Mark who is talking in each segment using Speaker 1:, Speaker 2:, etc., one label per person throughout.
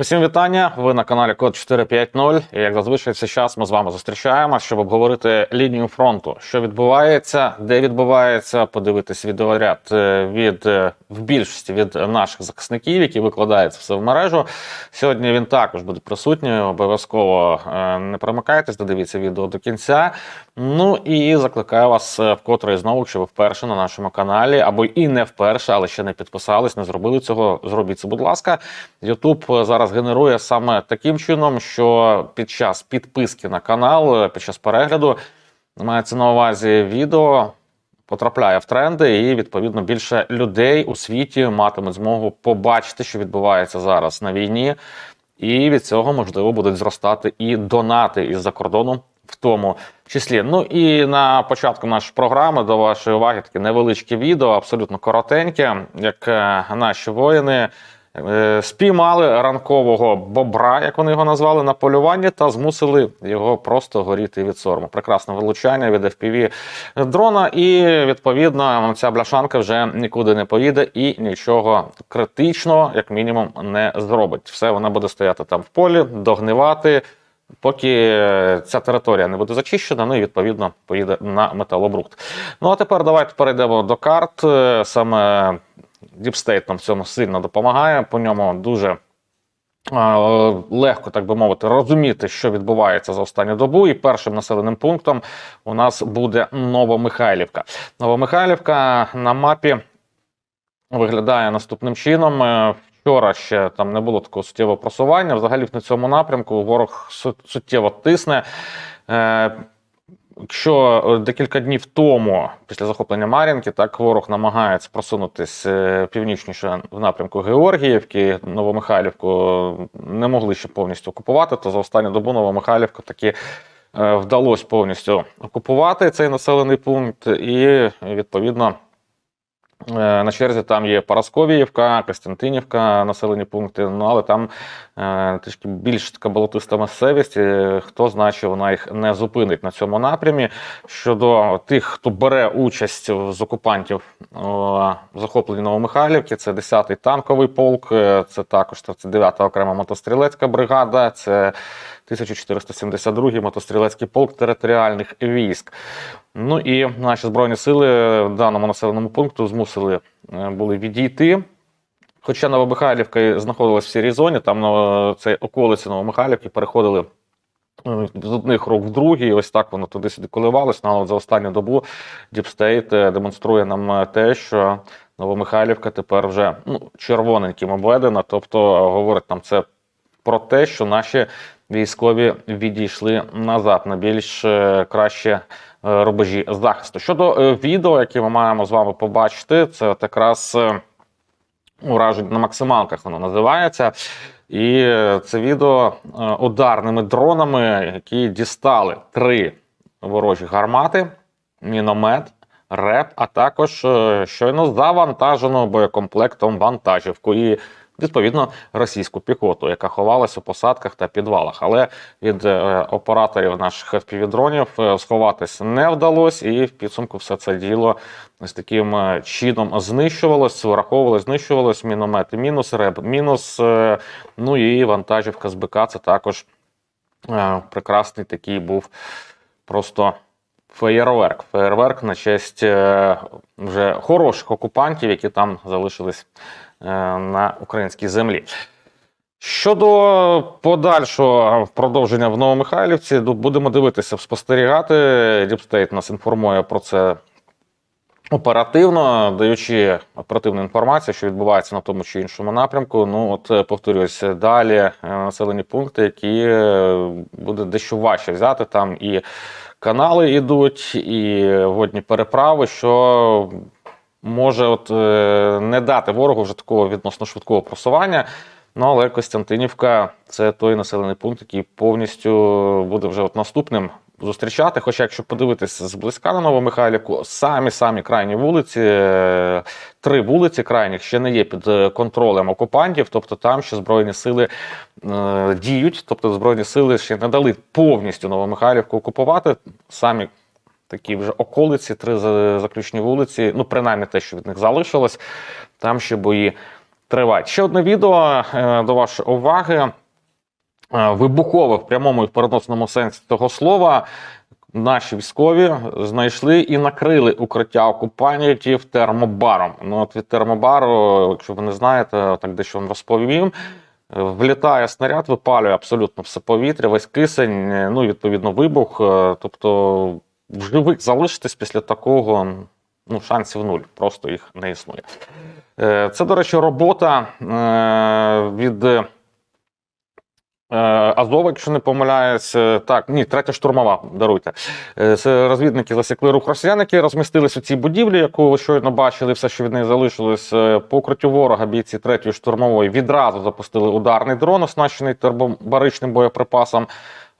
Speaker 1: Усім вітання. Ви на каналі Код 450. І як зазвичай, цей час ми з вами зустрічаємося, щоб обговорити лінію фронту, що відбувається, де відбувається, подивитись відеоряд е, від е, в більшості від наших захисників, які викладаються все в мережу. Сьогодні він також буде присутній. Обов'язково е, не промикайтесь, додивіться відео до кінця. Ну і закликаю вас вкотре знову, якщо ви вперше на нашому каналі, або і не вперше, але ще не підписались, не зробили цього. Зробіть це, будь ласка. YouTube зараз генерує саме таким чином, що під час підписки на канал, е, під час перегляду, мається на увазі відео. Потрапляє в тренди, і відповідно більше людей у світі матимуть змогу побачити, що відбувається зараз на війні, і від цього можливо будуть зростати і донати із-за кордону, в тому числі. Ну і на початку нашої програми до вашої уваги таке невеличке відео, абсолютно коротеньке, як е, наші воїни. Е, Спіймали ранкового бобра, як вони його назвали, на полюванні, та змусили його просто горіти від сорому. Прекрасне вилучання від FPV дрона, і відповідно ця бляшанка вже нікуди не поїде і нічого критичного, як мінімум, не зробить. Все вона буде стояти там в полі, догнивати. Поки е, ця територія не буде зачищена, ну і відповідно поїде на металобрухт. Ну а тепер давайте перейдемо до карт. Е, Саме State нам в цьому сильно допомагає. По ньому дуже е, легко, так би мовити, розуміти, що відбувається за останню добу. І першим населеним пунктом у нас буде Новомихайлівка. Новомихайлівка на мапі виглядає наступним чином. Е, Вчора ще там не було такого суттєвого просування. Взагалі на цьому напрямку ворог суттєво тисне. Якщо е, декілька днів тому, після захоплення Мар'їнки, так ворог намагається просунутись е, північніше в напрямку Георгіївки, Новомихайлівку не могли ще повністю окупувати, то за останню добу Новомихайлівку таки е, вдалося повністю окупувати цей населений пункт, і відповідно. Е, На черзі там є Парасковіївка, Костянтинівка, населені пункти. Ну але там е, трішки більш така болотиста місцевість. Хто знає, що вона їх не зупинить на цьому напрямі. Щодо тих, хто бере участь з окупантів в захопленні Новомихайлівки, це 10-й танковий полк, е, це також 39-та окрема мотострілецька бригада, це 1472-й мотострілецький полк територіальних військ. Ну і наші збройні сили в даному населеному пункту змусили е, були відійти. Хоча Новомихайлівка знаходилась в сірій зоні, там на цей околиці Новомихайлівки переходили е, з одних рук в другі, і ось так воно туди-сюди коливалось. Ну, але за останню добу Діпстейт демонструє нам е, те, що Новомихайлівка тепер вже ну, червоненьким обведена. Тобто е, говорить нам це про те, що наші військові відійшли назад на більш е, краще е, рубежі захисту. Щодо е, відео, яке ми маємо з вами побачити, це якраз е, ураження на максималках воно називається. І е, це відео е, ударними дронами, які дістали три ворожі гармати, міномет, реп, а також е, щойно завантажену боєкомплектом вантажівку. І Відповідно, російську піхоту, яка ховалась у посадках та підвалах. Але від е, операторів наших FPV-дронів е, сховатись не вдалося, і в підсумку все це діло ось таким е, чином знищувалось, враховувалось, знищувалось міномети, мінус реб, мінус. Ну і вантажівка з це також прекрасний такий був просто. Феєрверк. Феєрверк на честь вже хороших окупантів, які там залишились на українській землі. Щодо подальшого продовження в Новомихайлівці, будемо дивитися, спостерігати. Діпстейт нас інформує про це оперативно, даючи оперативну інформацію, що відбувається на тому чи іншому напрямку. Ну, от е, повторюсь, далі е, населені пункти, які е, буде дещо важче взяти. Там і канали йдуть, і водні переправи, що може от, е, не дати ворогу вже такого відносно швидкого просування. Ну, але Костянтинівка це той населений пункт, який повністю буде вже от наступним зустрічати. Хоча, якщо подивитися зблизька на Новомихайлівку, самі самі крайні вулиці, е, три вулиці крайніх ще не є під е, контролем окупантів, тобто там ще збройні сили діють, тобто збройні сили ще не дали повністю Новомихайлівку окупувати. Самі такі вже околиці, три за- заключні вулиці, ну принаймні те, що від них залишилось, там ще бої тривають. Ще одне відео е, до вашої уваги. Е, Вибухове в прямому і в переносному сенсі того слова. Наші військові знайшли і накрили укриття окупантів термобаром. Ну от від термобару, якщо ви не знаєте, так дещо вам розповім. Влітає снаряд, випалює абсолютно все повітря, весь кисень, ну відповідно вибух. Е, Тобто в живих залишитись після такого ну, шансів нуль, просто їх не існує. Е, Це, до речі, робота е, від е, Азова, якщо не помиляюсь. Так, ні, третя штурмова, даруйте. Розвідники засікли рух росіян, які розмістились у цій будівлі, яку ви щойно бачили, все, що від неї залишилось. По укриттю ворога бійці третьої штурмової відразу запустили ударний дрон, оснащений термобаричним боєприпасом.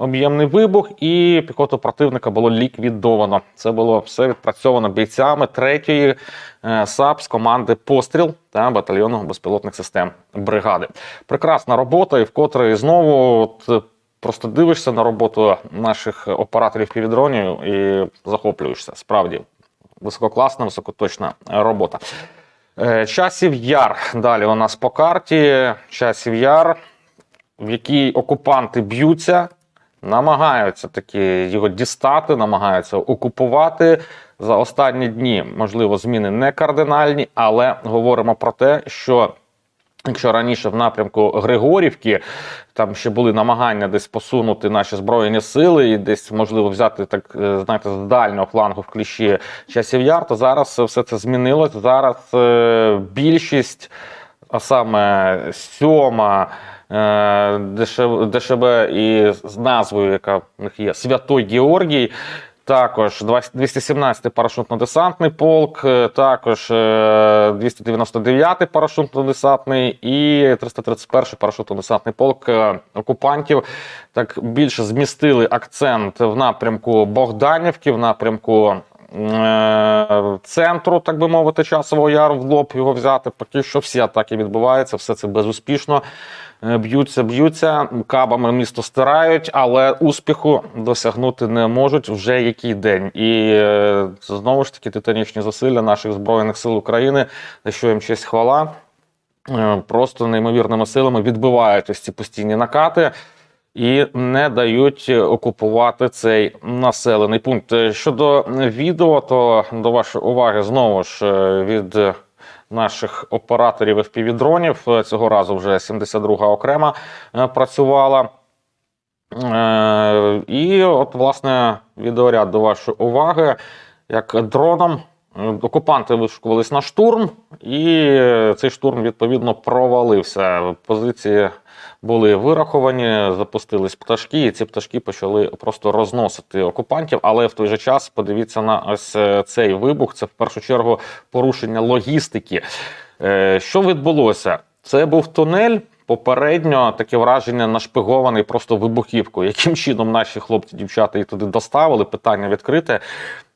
Speaker 1: Об'ємний вибух, і піхоту противника було ліквідовано. Це було все відпрацьовано бійцями третьої е, САП з команди Постріл та батальйону безпілотних систем бригади. Прекрасна робота, і вкотре і знову от, е, просто дивишся на роботу наших операторів півдронів і захоплюєшся. Справді висококласна, високоточна робота. Е, Часів яр. Далі у нас по карті. Часів яр, в якій окупанти б'ються, намагаються таки його дістати, намагаються окупувати. За останні дні, можливо, зміни не кардинальні, але говоримо про те, що Якщо раніше в напрямку Григорівки там ще були намагання десь посунути наші збройні сили і десь можливо взяти так, е, знаєте, з дальнього флангу в кліщі часів яр, то зараз все це змінилось. Зараз е, більшість, а саме сьома. Е, ДШ- ДШБ і з назвою, яка в них є Святой Георгій. Також 217-й парашютно-десантний полк, е, також е, 299-й парашютно-десантний і 331-й парашютно-десантний полк е, окупантів так більше змістили акцент в напрямку Богданівки, в напрямку е, центру, так би мовити, часового яру в лоб його взяти. Поки що всі атаки відбуваються, все це безуспішно. Е, Б'ються, б'ються, кабами місто стирають, але успіху досягнути не можуть вже який день. І е, знову ж таки титанічні зусилля наших збройних сил України, за що їм честь хвала, е, просто неймовірними силами відбивають ось ці постійні накати. І не дають окупувати цей населений пункт. Е, Щодо відео, то до вашої уваги знову ж е, від наших операторів FPV-дронів. Е, Цього разу вже 72-га окрема е, працювала. Е, І от, власне, відеоряд до вашої уваги, як дроном е, окупанти вишукувались на штурм, і е, цей штурм відповідно провалився. Позиції були вираховані, запустились пташки, і ці пташки почали просто розносити окупантів. Але в той же час подивіться на ось е, цей вибух. Це в першу чергу порушення логістики. Е, Що відбулося? Це був тунель. Попередньо таке враження нашпигований просто вибухівкою. Яким чином наші хлопці, дівчата їх туди доставили? Питання відкрите.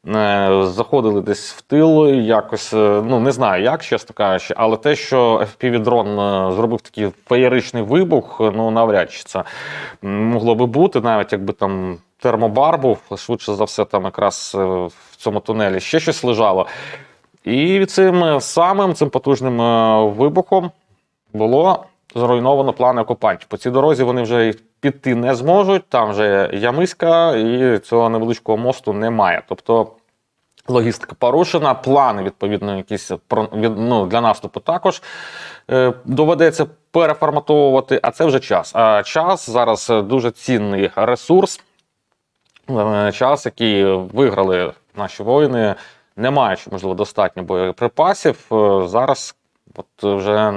Speaker 1: Е, Заходили десь в тил, якось е, ну не знаю як, чесно кажучи, але те, що FPV-дрон е, зробив такий феєричний вибух, ну навряд чи це могло би бути, навіть якби там термобар був, швидше за все, там якраз в цьому тунелі ще щось лежало. І цим самим цим потужним вибухом було зруйновано плани окупантів. По цій дорозі вони вже піти не зможуть. Там вже ямиська, і цього невеличкого мосту немає. Тобто логістика порушена, плани, відповідно, якісь ну, для наступу також е, доведеться переформатовувати, а це вже час. А час зараз дуже цінний ресурс. Е, час, який виграли наші воїни, не маючи, можливо, достатньо боєприпасів. Е, Зараз от вже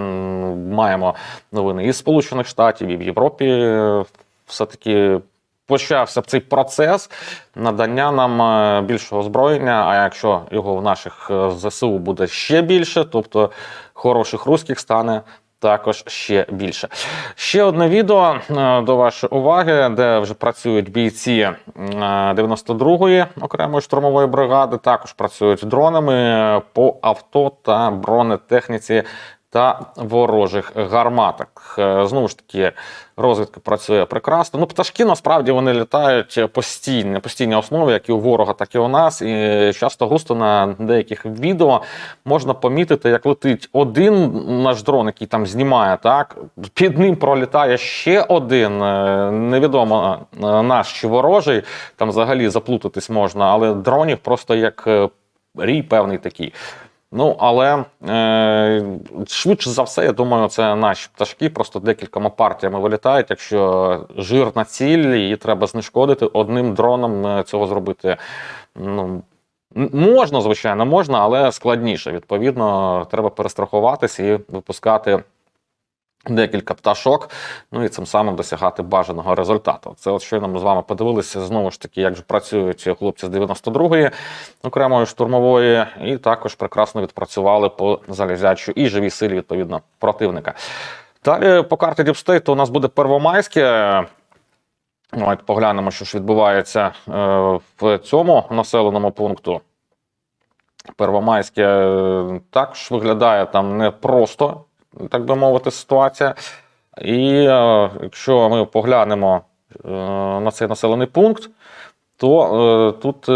Speaker 1: маємо новини із Сполучених Штатів, і в Європі е, все-таки почався цей процес надання нам е, більшого озброєння. А якщо його в наших е, ЗСУ буде ще більше, тобто хороших руських стане також ще більше. Ще одне відео е, до вашої уваги, де вже працюють бійці е, 92-ї окремої штурмової бригади. Також працюють дронами по авто та бронетехніці та ворожих гарматок. Е, Знову ж таки, розвідка працює прекрасно. Ну, пташки насправді вони літають постійно, постійній основі, як і у ворога, так і у нас. І часто густо на деяких відео можна помітити, як летить один наш дрон, який там знімає, так під ним пролітає ще один. е, Невідомо е, наш чи ворожий. Там взагалі заплутатись можна, але дронів просто як рій певний такий. Ну, але е, швидше за все, я думаю, це наші пташки, просто декількома партіями вилітають. Якщо жир на цілі, її треба знешкодити одним дроном е, цього зробити. Ну, можна, звичайно, можна, але складніше. Відповідно, треба перестрахуватись і випускати. Декілька пташок, ну і цим самим досягати бажаного результату. Це от щойно ми з вами подивилися знову ж таки, як же працюють хлопці з 92-ї окремої штурмової, і також прекрасно відпрацювали по залізячу і живій силі відповідно противника. Далі по карті Діпстейту у нас буде Первомайське. Давайте поглянемо, що ж відбувається е, в цьому населеному пункту. Первомайське е, також виглядає там не просто, так би мовити, ситуація. І е, якщо ми поглянемо е, на цей населений пункт, то е, тут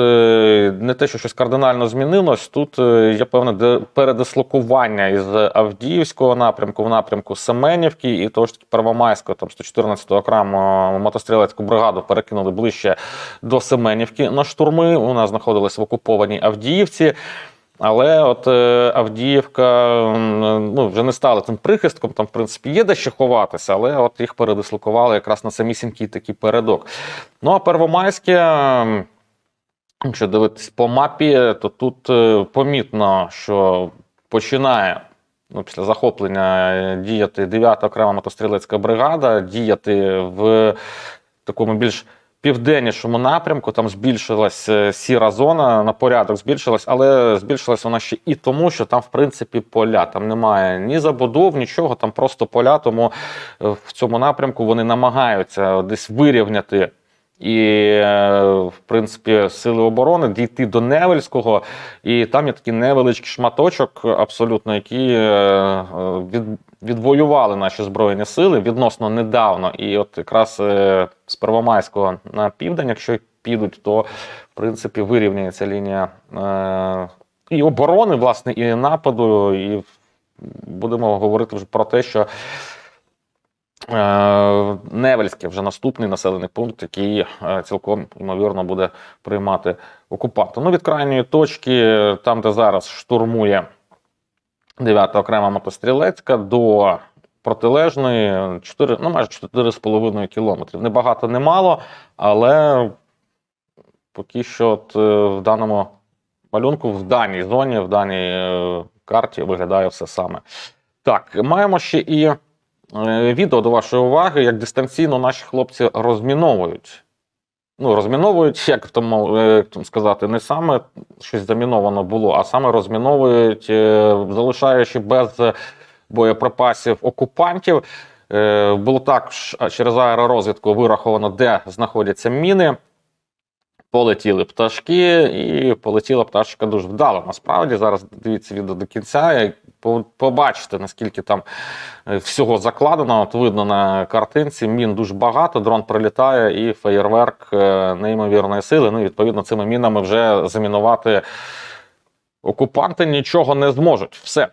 Speaker 1: не те, що щось кардинально змінилось, тут є певне передислокування із Авдіївського напрямку в напрямку Семенівки і того ж таки Первомайського, там 114-ту окремо мотострілецьку бригаду перекинули ближче до Семенівки на штурми. Вона знаходилась в окупованій Авдіївці. Але от е, Авдіївка м, ну, вже не стала тим прихистком, там, в принципі, є де ще ховатися, але от їх передислокували якраз на самісінький такий передок. Ну а Первомайське, якщо дивитись по мапі, то тут е, помітно, що починає. Ну, після захоплення е, діяти 9-та окрема мотострілецька бригада, діяти в такому більш південнішому напрямку. Там збільшилась е, сіра зона на порядок збільшилась, але збільшилась вона ще і тому, що там, в принципі, поля. Там немає ні забудов, нічого, там просто поля. Тому е, в цьому напрямку вони намагаються десь вирівняти. І, е, в принципі, сили оборони дійти до Невельського, і там є такий невеличкий шматочок, абсолютно, який е, е, від, відвоювали наші збройні сили відносно недавно. І от якраз з Первомайського на південь, якщо підуть, то в принципі вирівняється лінія і оборони, власне, і нападу. І будемо говорити вже про те, що. Е, Невельське вже наступний населений пункт, який е, цілком ймовірно буде приймати окупанта. Ну, від крайньої точки, там, де зараз штурмує 9-та окрема мотострілецька, до протилежної 4, ну, майже 4,5 кілометрів. Небагато, не мало, але поки що от, е, в даному малюнку, в даній зоні, в даній е, карті виглядає все саме. Так, маємо ще і е, відео до вашої уваги, як дистанційно наші хлопці розміновують. Ну, розміновують, як тому е, як там сказати, не саме щось заміновано було, а саме розміновують, е, залишаючи без боєприпасів окупантів. Е, Було також через аеророзвідку вираховано, де знаходяться міни. Полетіли пташки, і полетіла пташка дуже вдало. Насправді зараз дивіться відео до кінця. і Побачите, наскільки там е, всього закладено. От видно на картинці. Мін дуже багато. Дрон прилітає, і феєрверк е, неймовірної сили. Ну, відповідно, цими мінами вже замінувати окупанти нічого не зможуть. Все.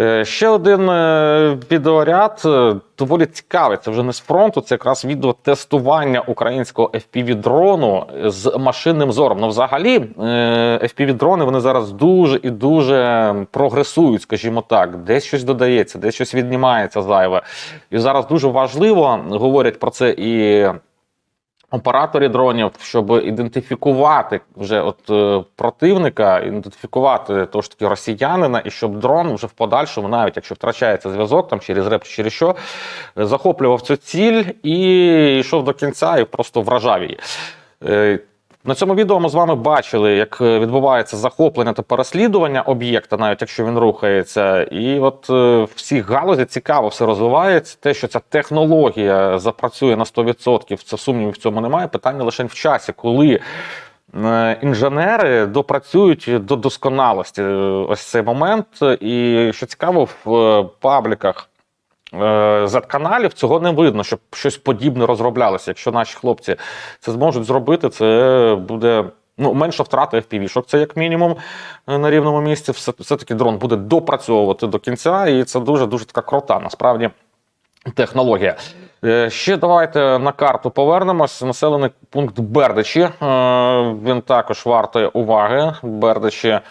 Speaker 1: Е, Ще один е, відеоряд е, доволі цікавий. Це вже не з фронту, це якраз відео тестування українського FPV-дрону з машинним зором. Ну, взагалі, е, FPV-дрони вони зараз дуже і дуже прогресують, скажімо так. Десь щось додається, десь щось віднімається зайве. І зараз дуже важливо говорять про це і операторі дронів, щоб ідентифікувати вже от е, противника, ідентифікувати того ж таки росіянина, і щоб дрон вже в подальшому, навіть якщо втрачається зв'язок там через реп, через що, е, захоплював цю ціль і йшов до кінця і просто вражав її. На цьому відео ми з вами бачили, як е, відбувається захоплення та переслідування об'єкта, навіть якщо він рухається. І от е, в цій галузі цікаво все розвивається. Те, що ця технологія запрацює на 100%, це сумнівів в цьому немає. Питання лише в часі, коли е, інженери допрацюють до досконалості ось цей момент. І що цікаво, в пабліках Z-каналів цього не видно, щоб щось подібне розроблялося. Якщо наші хлопці це зможуть зробити, це буде. Ну, менше втрати FPV-шок, це як мінімум е, на рівному місці. Все, все-таки дрон буде допрацьовувати до кінця, і це дуже дуже така крута, насправді, технологія. Е, Ще давайте на карту повернемось. Населений пункт Бердичі. Е, Він також вартує уваги. Бердичі е,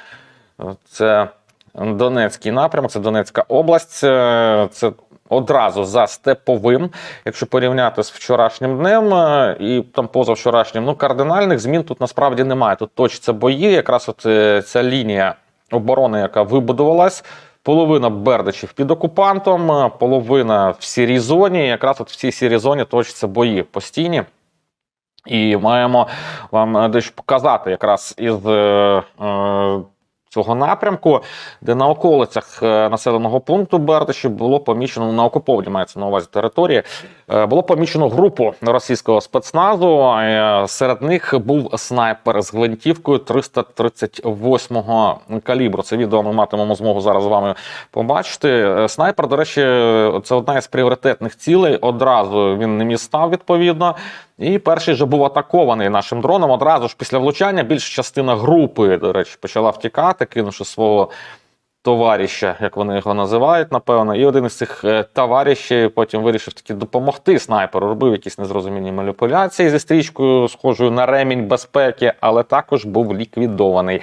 Speaker 1: це Донецький напрямок, це Донецька область. Е, Це одразу за степовим. Якщо порівняти з вчорашнім днем е, і там позавчорашнім, ну кардинальних змін тут насправді немає. Тут точаться бої. Якраз от е, ця лінія оборони, яка вибудувалась. Половина Бердичів під окупантом, е, половина в сірій зоні. Якраз от в цій сірій зоні точаться бої постійні. І маємо вам дещо показати якраз із е, е, цього напрямку, де на околицях е, населеного пункту Бердичі було помічено на окуповані мається на увазі території. е, Було помічено групу російського спецназу. е, Серед них був снайпер з гвинтівкою 338-го калібру. Це відео ми матимемо змогу зараз з вами побачити. Снайпер, до речі, це одна із пріоритетних цілей. Одразу він не містав відповідно. І перший же був атакований нашим дроном. Одразу ж після влучання більша частина групи, до речі, почала втікати, кинувши свого товариша, як вони його називають, напевно. І один із цих е, товаришів потім вирішив таки допомогти снайперу. Робив якісь незрозумілі маніпуляції зі стрічкою, схожою на ремінь безпеки, але також був ліквідований.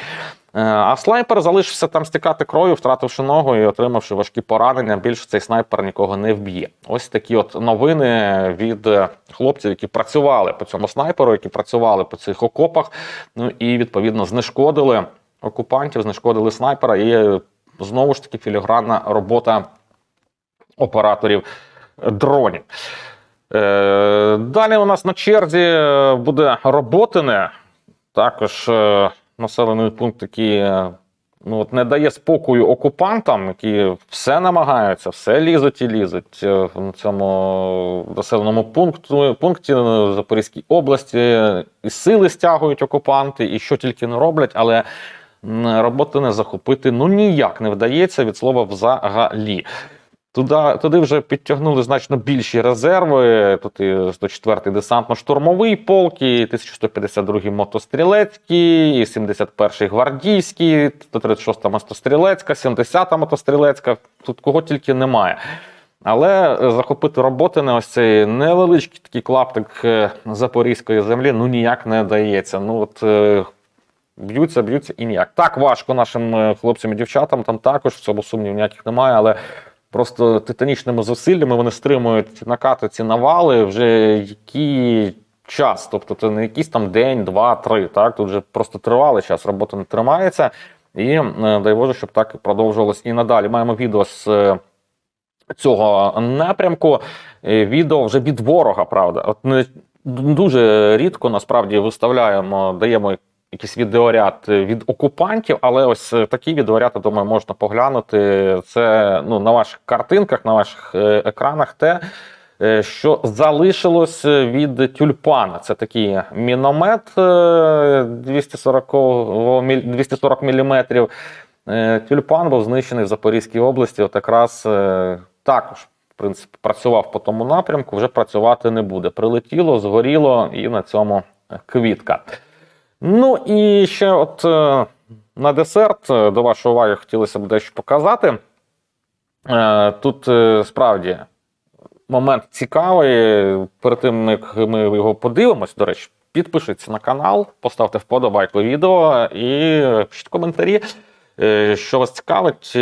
Speaker 1: Е, А снайпер залишився там стікати кров'ю, втративши ногу і отримавши важкі поранення. Більше цей снайпер нікого не вб'є. Ось такі от новини від е, хлопців, які працювали по цьому снайперу, які працювали по цих окопах. Ну і відповідно знешкодили окупантів, знешкодили снайпера. І е, знову ж таки філігранна робота операторів дронів. Далі у нас на черзі буде Роботине, також населений пункт, який е, ну, от не дає спокою окупантам, які все намагаються, все лізуть і лізуть е, в цьому населеному пункту, пункті е, Запорізькій області. І сили стягують окупанти, і що тільки не роблять, але роботи не захопити ну ніяк не вдається від слова взагалі. Туди, туди вже підтягнули значно більші резерви. Тут і 104-й десантно-штурмовий полк, і 1152-й мотострілецький, і 71-й гвардійський, 136-та мотострілецька, 70-та мотострілецька. Тут кого тільки немає. Але захопити роботи на ось цей невеличкий такий клаптик е, запорізької землі ну ніяк не дається. Ну от е, б'ються, б'ються і ніяк. Так важко нашим е, хлопцям і дівчатам, там також в цьому сумнів ніяких немає, але просто титанічними зусиллями вони стримують накати ці навали вже який час. Тобто це не якийсь там день, два, три. Так тут вже просто тривалий час, робота не тримається. І е, дай Боже, щоб так продовжувалось і надалі. Маємо відео з е, цього напрямку. Е, Відео вже від ворога, правда. От не дуже рідко насправді виставляємо, даємо якийсь відеоряд від окупантів, але ось е, такі відеоряд, я думаю, можна поглянути. Це ну, на ваших картинках, на ваших е, екранах те, е, що залишилось від тюльпана. Це такий міномет е, 240, міль- 240 мм. Тюльпан був знищений в Запорізькій області. От якраз е, також. В принципі, працював по тому напрямку, вже працювати не буде. Прилетіло, згоріло, і на цьому квітка. Ну і ще от е, на десерт е, до вашої уваги хотілося б дещо показати. Е, Тут справді момент цікавий. Перед тим, як ми його подивимось, до речі, підпишіться на канал, поставте вподобайку відео і пишіть коментарі. Що вас цікавить,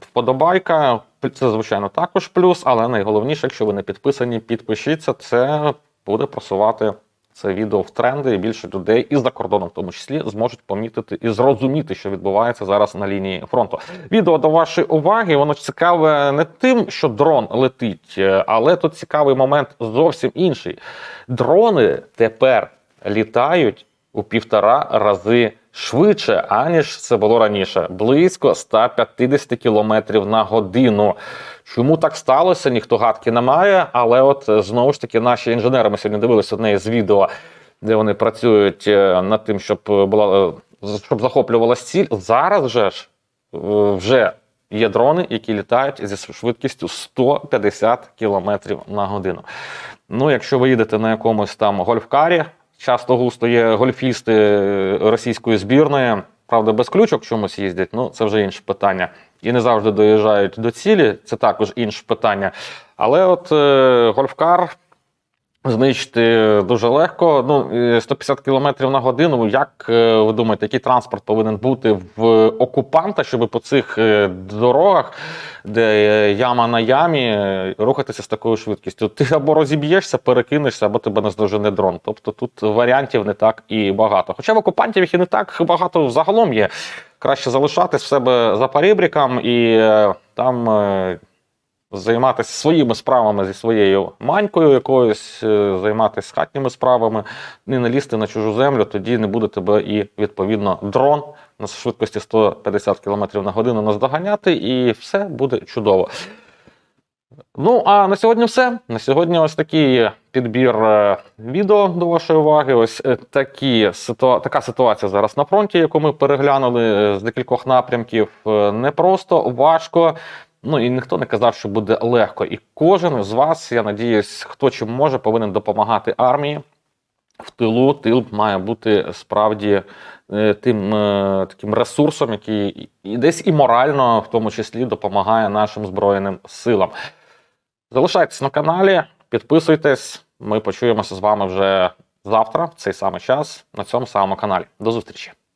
Speaker 1: вподобайка. Це, звичайно, також плюс, але найголовніше, якщо ви не підписані, підпишіться. Це буде просувати це відео в тренди, і більше людей і за кордоном, в тому числі, зможуть помітити і зрозуміти, що відбувається зараз на лінії фронту. Відео до вашої уваги, воно цікаве не тим, що дрон летить, е, але тут цікавий момент зовсім інший. Дрони тепер літають у півтора рази швидше, аніж це було раніше. Близько 150 км на годину. Чому так сталося? Ніхто гадки не має. Але от е, знову ж таки наші інженери ми сьогодні дивилися одне з відео. де вони працюють е, над тим, щоб була е, щоб захоплювалась ціль. Зараз же ж вже є дрони, які літають зі швидкістю 150 км на годину. Ну, якщо ви їдете на якомусь там гольфкарі, часто густо є гольфісти е, російської збірної, правда, без ключок чомусь їздять, ну це вже інше питання. І не завжди доїжджають до цілі, це також інше питання. Але от е, гольфкар знищити дуже легко. Ну, е, 150 км на годину. Як е, ви думаєте, який транспорт повинен бути в окупанта, щоб по цих е, дорогах, де е, яма на ямі, рухатися з такою швидкістю? Ти або розіб'єшся, перекинешся, або тебе наздожене дрон. Тобто тут варіантів не так і багато. Хоча в окупантів їх і не так багато взагалом є. Краще залишатись в себе за парібріком і там. Займатися своїми справами зі своєю манькою якоюсь, е, займатися хатніми справами, не налізти на чужу землю, тоді не буде тебе і відповідно дрон на швидкості 150 км на годину наздоганяти, і все буде чудово. Ну, а на сьогодні все. На сьогодні ось такий підбір е, відео до вашої уваги. Ось е, такі ситуа... така ситуація зараз на фронті, яку ми переглянули з декількох напрямків. Е, Непросто, важко. Ну і ніхто не казав, що буде легко. І кожен з вас, я надіюсь, хто чим може, повинен допомагати армії. В тилу тил має бути справді е, тим е, таким ресурсом, який десь і морально, в тому числі, допомагає нашим збройним силам. Залишайтесь на каналі, підписуйтесь. Ми почуємося з вами вже завтра, в цей самий час, на цьому самому каналі. До зустрічі!